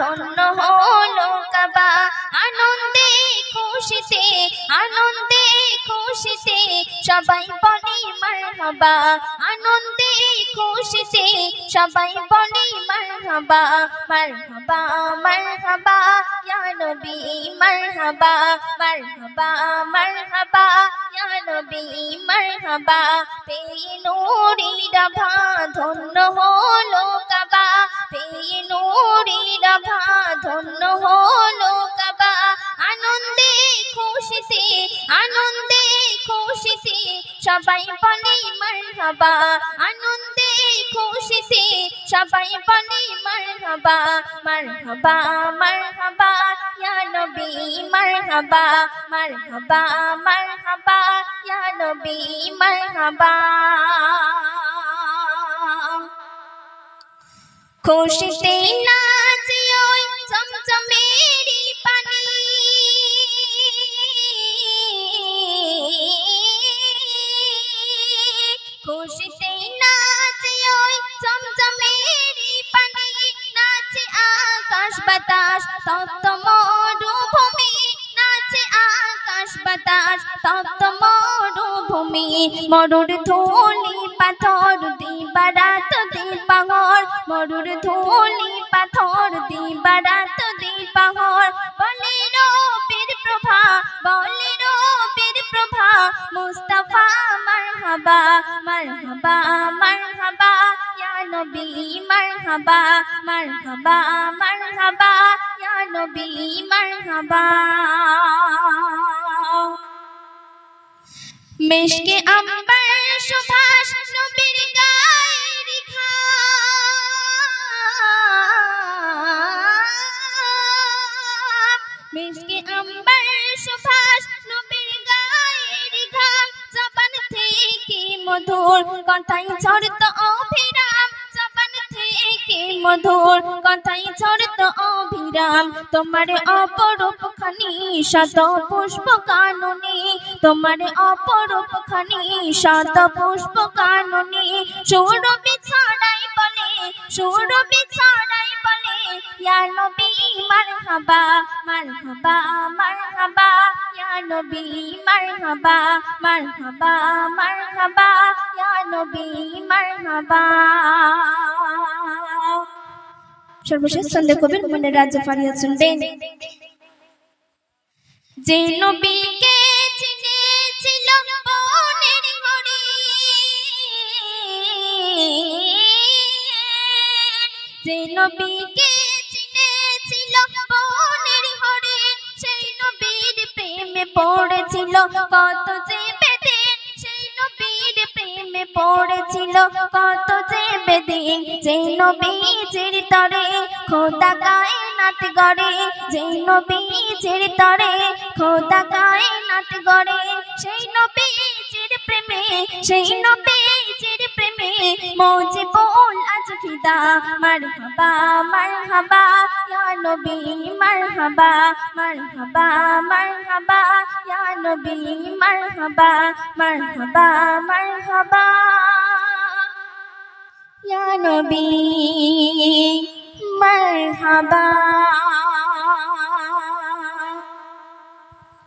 ধন্য হলো কাবা আনন্দে খুশিতে আনন্দে খুশিতে, সবাই বলি মারহাবা। আনন্দে খুশিতে, সবাই বলি মারহাবা। মারহাবা মারহাবা, ইয়া নবী, মারহাবা। মারহাবা মারহাবা, ইয়া নবী, মারহাবা। পেয়ে নুরি রাভা ধন্য হলো রাভা ধন্য হলো কাবা আনন্দে খুশিতে আনন্দে খুশিতে সবাই বলে মারহাবা। আনন্দে খুশিতে সবাই বলে মারহাবা। মারহাবা মারহাবা, ইয়া নবী, মারহাবা। মারহাবা মারহাবা, ইয়া নবী, মারহাবা। খুশিতে ওই খুশিতে আকাশ বাতাস মরুভূমি নাচে আকাশ বাতাস মরুভূমি মরুর ধুলি পাথর দিবারাত দিবাহর মরুর ধুলি পাথর দিবারাত দিবাহর বলে রবির প্রভা, বলে রবির প্রভা, মুস্তাফা মারহাবা মারহাবা মারহাবা নবী, মারহাবা মারহাবা মারহাবা, ইয়া নবী, মারহাবা। মেশকে কথাই ঝরত অভিরাম জবান থেকে মধুর কথাই ঝরত অভিরাম। তোমার অপরূপ খানি শত পুষ্প কাননে, তোমার অপরূপ খানি শত পুষ্প কাননে। সৌরভে ছড়াই বলে সৌরভে ছড়াই বলে ইয়া নবী মারহাবা মারহাবা মারহাবা। নবী, মারহাবা মারহাবা মারহাবা, ইয়া নবী, মারহাবা। সর্বশেষ সন্দেহ কবির মনে রাজ্য ফারিয়া শুনবেন যে নবীকে চিনেছিল বনের ঘরে, যে নবীকে পড়েছিল, কত যে বেদিন সেই নবীর প্রেমে পড়েছিল, কত যে বেদিন যে নবীজির তরে, খোদা গায়ে কায়নাত গড়ে যে নবীজির তরে, খোদা গায়ে কায়নাত গড়ে, সেই নবীজির প্রেমে, সেই নবীজির প্রেমে মৌজি বল আজ ফিদা, মারহাবা মারহাবা, ইয়া নবী, মারহাবা মারহাবা মারহাবা ইয়া নবী মারহাবা মারহাবা মারহাবা। ইয়া নবী মারহাবা।